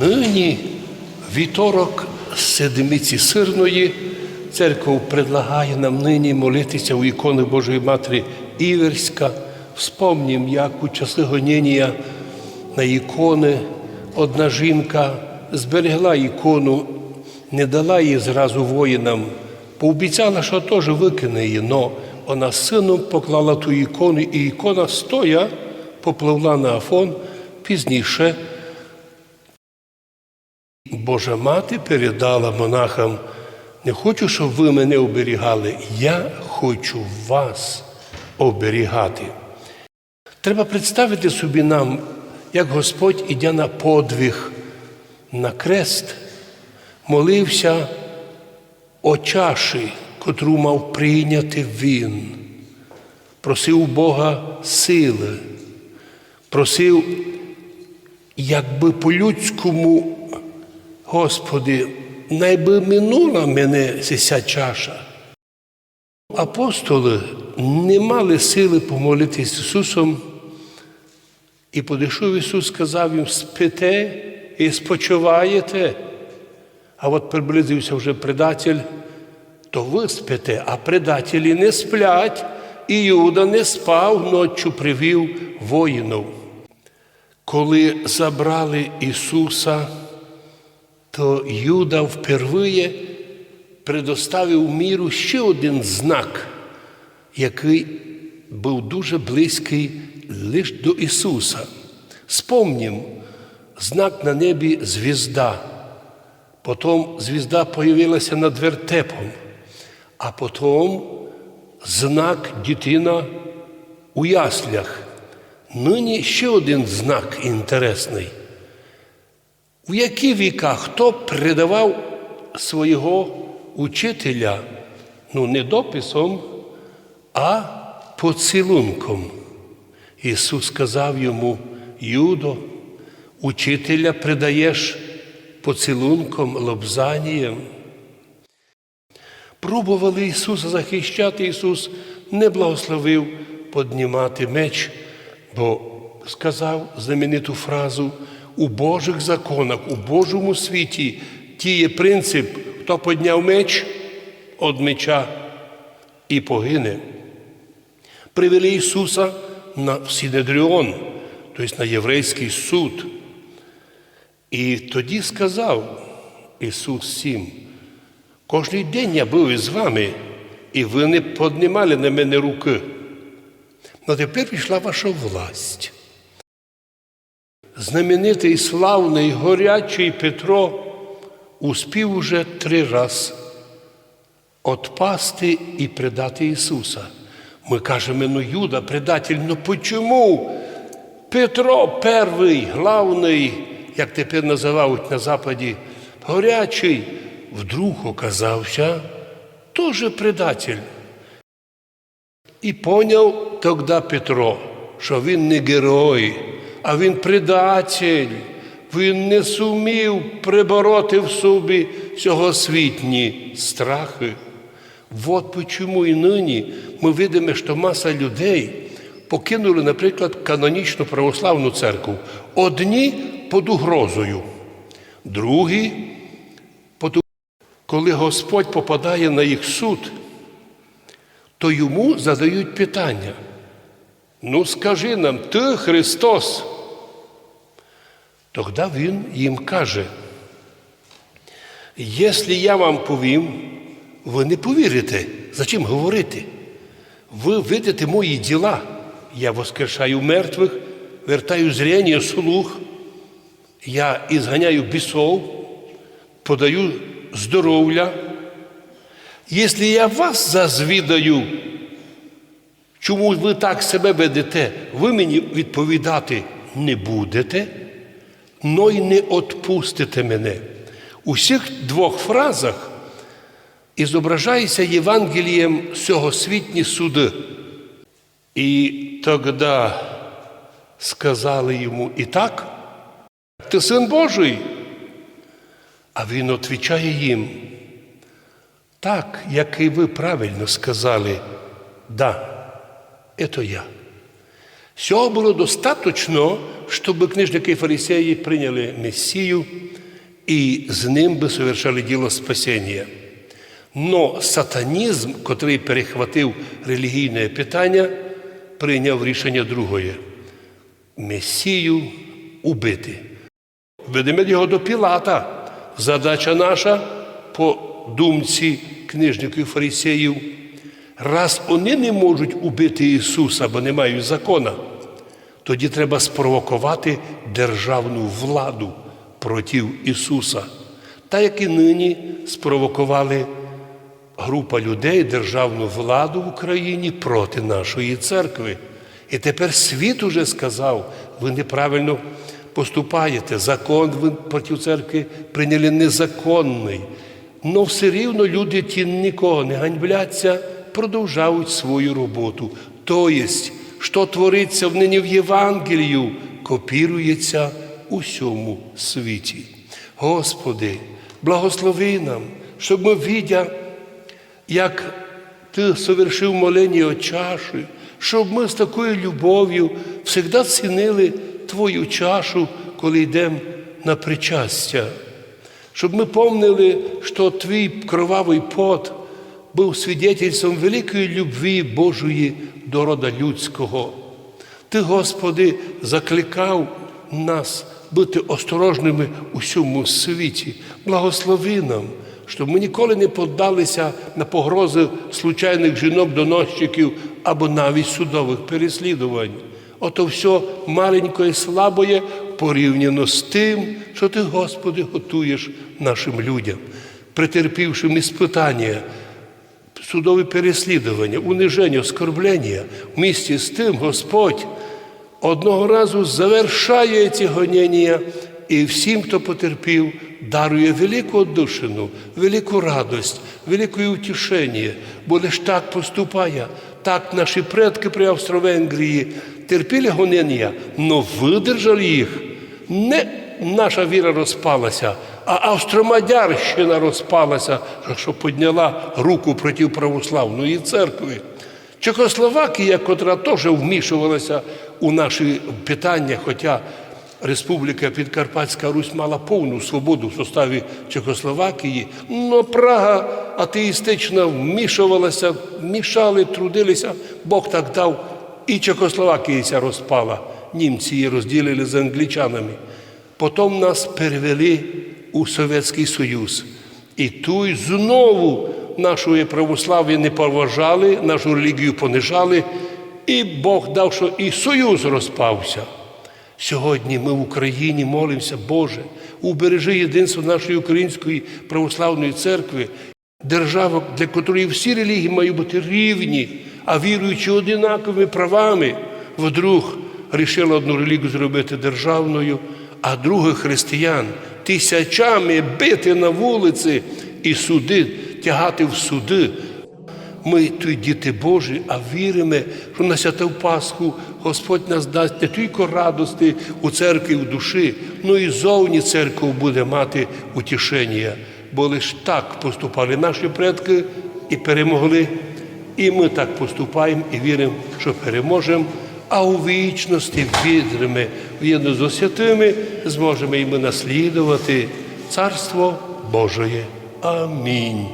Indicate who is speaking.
Speaker 1: Нині вівторок седмиці сирної. Церква предлагає нам нині молитися у ікони Божої Матері Іверська. Вспомнім, як у часи гоніння на ікони одна жінка зберегла ікону, не дала її зразу воїнам, пообіцяла, що теж викине її, но вона сином поклала ту ікону, і ікона стоя попливла на Афон пізніше. Божа мати передала монахам, не хочу, щоб ви мене оберігали, я хочу вас оберігати. Треба представити собі нам, як Господь, ідя на подвиг, на крест, молився о чаші, котру мав прийняти Він, просив Бога сили, просив, якби по-людському, Господи, найби минула мене ця чаша. Апостоли не мали сили помолитися з Ісусом, і подійшов Ісус, сказав їм, спите і спочиваєте. А от приблизився вже предатель, то ви спите, а предателі не сплять, і Юда не спав, ночі привів воїнів. Коли забрали Ісуса, то Юда впервые предоставив міру ще один знак, який був дуже близький лише до Ісуса. Спомнім, знак на небі звізда. Потім звізда появилася над вертепом, а потім знак дитина у яслях. Нині ще один знак інтересний. У які віка хто передавав свого учителя, ну не дописом, а поцілунком? Ісус сказав йому, Юдо, учителя предаєш поцілунком, лобзанієм. Пробували Ісуса захищати, Ісус не благословив піднімати меч, бо сказав знамениту фразу у Божих законах, у Божому світі тіє принцип, хто підняв меч від меча і погине. Привели Ісуса на Синедріон, тобто на єврейський суд. І тоді сказав Ісус всім, кожний день я був із вами, і ви не піднімали на мене руки. Но тепер пішла ваша власть. Знаменитий славний горячий Петро успів уже три раз отпасти і предати Ісуса. Ми кажемо, ну Юда, предатель, ну почому? Петро перший, главний, як тепер називають на Западі, горячий, вдруг оказався теж предатель. І поняв тоді Петро, що він не герой, а він предатель. Він не сумів прибороти в собі сьогосвітні страхи. От чому і нині ми видимо, що маса людей покинули, наприклад, канонічну православну церкву. Одні під угрозою, другі, під... коли Господь попадає на їх суд, то йому задають питання. Ну, скажи нам, ти Христос. Тоді Він їм каже, якщо я вам повім, ви не повірите, зачем говорити? Ви видите мої діла. Я воскрешаю мертвих, вертаю зрення, слух, я ізганяю бісов, подаю здоров'я. Якщо я вас зазвідаю, чому ви так себе ведете, ви мені відповідати не будете, но й не отпустите мене. У всіх двох фразах ізображається Євангелієм сьогосвітні суди. І тоді сказали йому і так, ти син Божий. А він відповідає їм, так, як і ви правильно сказали, да, це я. Всього було достатньо, щоб книжники і фарисеї прийняли Месію і з ним би совершали діло спасіння. Но сатанізм, котрий перехватив релігійне питання, прийняв рішення другое Месію убити. Ведемо його до Пілата. Задача наша по думці книжників фарисеїв. Раз вони не можуть убити Ісуса, бо не мають закона, тоді треба спровокувати державну владу проти Ісуса. Та як і нині спровокували група людей державну владу в Україні проти нашої церкви. І тепер світ уже сказав, ви неправильно поступаєте. Закон ви проти церкви прийняли незаконний. Но все рівно люди ті нікого не ганьбляться, продовжують свою роботу. Тобто, що твориться в нині в Євангелію, копірується у всьому світі. Господи, благослови нам, щоб ми видя, як Ти совершив молення чаші, щоб ми з такою любов'ю завжди цінили Твою чашу, коли йдемо на причастя. Щоб ми помнили, що Твій кровавий пот був свідетельством великої любві Божої до рода людського. Ти, Господи, закликав нас бути осторожними у всьому світі. Благослови нам, щоб ми ніколи не поддалися на погрози случайних жінок-доносчиків або навіть судових переслідувань. Ото все маленьке і слабоє порівняно з тим, що ти, Господи, готуєш нашим людям, претерпівшим іспитання, судові переслідування, униження, оскорблення, в місті з тим Господь одного разу завершає ці гонення і всім, хто потерпів, дарує велику одушину, велику радость, велике утішення, бо лиш так поступає. Так наші предки при Австро-Венгрії терпіли гонення, но видержали їх. Не наша віра розпалася, а Австромадярщина розпалася, що підняла руку проти православної церкви. Чехословакія, котра теж вмішувалася у наші питання, хоча Республіка Підкарпатська Русь мала повну свободу в составі Чехословакії, але Прага атеїстична вмішувалася, мішали, трудилися, Бог так дав, і Чехословакія ця розпала. Німці її розділили з англічанами. Потім нас перевели у Совєтський Союз. І тут знову нашої православ'я не поважали, нашу релігію понижали, і Бог дав, що і Союз розпався. Сьогодні ми в Україні молимося, Боже, убережи єдинство нашої української православної церкви, держава, для якої всі релігії мають бути рівні, а віруючи одинаковими правами, вдруг рішила одну релігію зробити державною, а других християн тисячами бити на вулиці і суди, тягати в суди. Ми тут діти Божі, а віримо, що на святу Пасху Господь нас дасть не тільки радості у церкві в душі, але і зовні церква буде мати утішення. Бо лише так поступали наші предки і перемогли. І ми так поступаємо і віримо, що переможемо. А у вічності відрими в'єдно з святими, зможемо і ми наслідувати Царство Божє. Амінь.